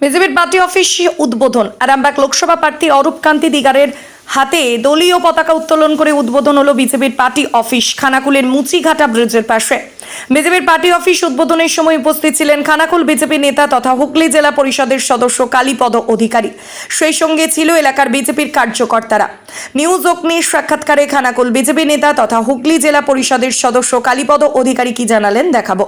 বিজেপির party office উদ্বোধন। আরামবাগ লোকসভা প্রার্থী অরূপ কান্তি দিগারের হাতে দলীয় পতাকা উত্তোলন করে উদ্বোধন হলো বিজেপির পার্টি অফিস খানাকুলের মুচিঘাটা ব্রিজের পাশে। বিজেপির পার্টি অফিস উদ্বোধনের সময় উপস্থিত ছিলেন খানাকুল বিজেপি নেতা তথা হুগলি জেলা পরিষদের সদস্য কালীপদ অধিকারী। সেই সঙ্গে ছিল এলাকার বিজেপির কার্যকর্তারা। নিউজ অগ্নির সাক্ষাৎকারে খানাকুল বিজেপি নেতা তথা হুগলি জেলা পরিষদের সদস্য কালীপদ অধিকারী কি জানালেন দেখাবো।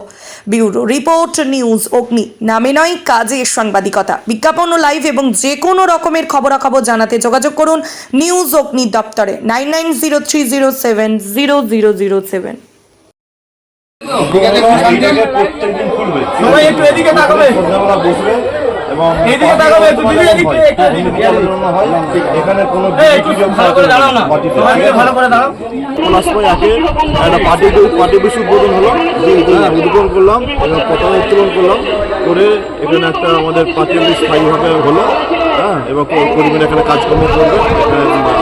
ব্যুরো রিপোর্ট নিউজ অগ্নি। নামে নয়, কাজে সাংবাদিকতা। বিজ্ঞাপন ও লাইভ এবং যে কোনো রকমের খবরাখবর জানাতে যোগাযোগ করুন নিউজ অগ্নি দপ্তরে nine nine zero three zero seven zero zero zero seven এইটাকে প্রত্যেকদিন খুলবে সবাই একটু এদিকে তাকাবে। বসবে এবং এদিকে তাকাবে, একটু এদিকে, একটু দিন এদিকে। পরিচালনা। এখানে কোনো ভালো করে দাঁড়াও না। ভালো করে দাঁড়াও। পলাশপাই আগে একটা পার্টি পার্টি বেশি উদ্বোধন হলো। যে উদ্বোধন- করলাম এবং পতাকা উত্তোলন করলাম। করে এখানে একটা আমাদের পার্টি অফিস স্থায়ীভাবে হলো হ্যাঁ এবং কর্মীরা এখানে কাজকর্ম করবে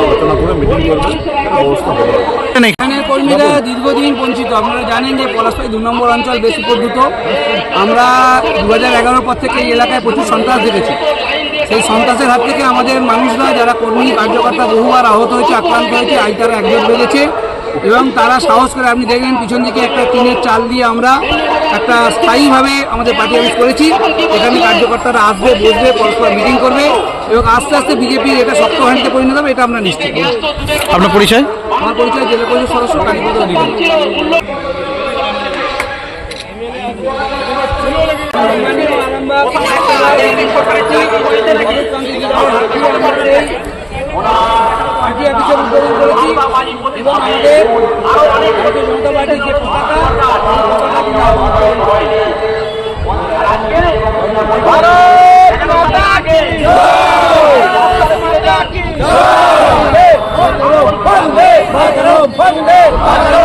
আলোচনা করে মিটিং করবে ব্যবস্থা হবে। এখানে কর্মীরা দীর্ঘদিন বঞ্চিত। আপনারা জানেন যে পলাশপাই দু নম্বর অঞ্চল বেশ উপদ্রুত। আমরা দু হাজার পর থেকে এই এলাকায় প্রচুর সন্ত্রাস দেখেছি। সেই সন্ত্রাসের হাত থেকে আমাদের মানুষরা, যারা কর্মী, কার্যকর্তা বহুবার আহত হয়েছে, আক্রান্ত হয়েছে, আজ তারা একজোট বেড়েছে এবং তারা সাহস করে, আপনি দেখলেন পিছন দিকে একটা টিনের চাল দিয়ে আমরা একটা স্থায়ীভাবে আমাদের পার্টি অফিস করেছি। এখানে কার্যকর্তারা আসবে বসবে পরস্পর মিটিং করবে এবং আস্তে আস্তে বিজেপির এটা শক্ত হাঁড়িতে পরিণত হবে এটা আমরা নিশ্চিত আপনার পরিচয়? আমার পরিচয় জেলা পরিষদ সদস্য কালীপদ অধিকারী। পার্টি অফিসের উদ্বোধন করেছি এবং আমাদের ভারতীয় জনতা পার্টির যে 맞아.